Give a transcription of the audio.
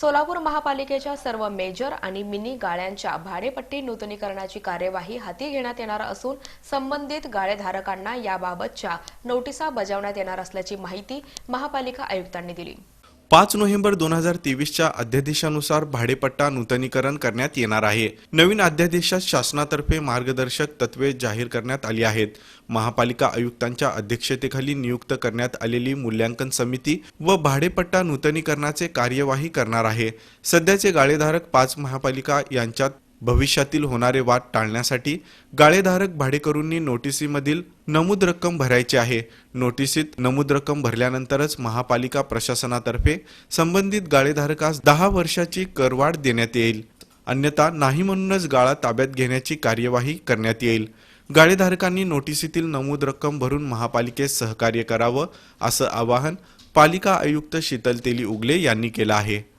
सोलापूर महापालिकेच्या सर्व मेजर आणि मिनी गाळ्यांच्या भाडेपट्टी नूतनीकरणाची कार्यवाही हाती घेण्यात येणार असून संबंधित गाळेधारकांना याबाबतच्या नोटिसा बजावण्यात येणार असल्याची माहिती महापालिका आयुक्तांनी दिली. पाच नोव्हेंबर दोन हजार तेवीसच्या अध्यादेशानुसार भाडेपट्टा नूतनीकरण करण्यात येणार आहे. नवीन अध्यादेशात शासनातर्फे मार्गदर्शक तत्वे जाहीर करण्यात आली आहेत. महापालिका आयुक्तांच्या अध्यक्षतेखाली नियुक्त करण्यात आलेली मूल्यांकन समिती व भाडेपट्टा नूतनीकरणाचे कार्यवाही करणार आहे. सध्याचे गाळेधारक पाच महापालिका यांच्यात भविष्यातील होणारे वाद टाळण्यासाठी गाळेधारक भाडेकरूंनी नोटिसीमधील नमूद रक्कम भरायची आहे. नोटिसीत नमूद रक्कम भरल्यानंतरच महापालिका प्रशासनातर्फे संबंधित गाळेधारकास दहा वर्षाची करवाढ देण्यात येईल. अन्यथा नाही म्हणूनच गाळा ताब्यात घेण्याची कार्यवाही करण्यात येईल. गाळेधारकांनी नोटिसीतील नमूद रक्कम भरून महापालिकेस सहकार्य करावं असं आवाहन पालिका आयुक्त शीतल तेली उगले यांनी केलं आहे.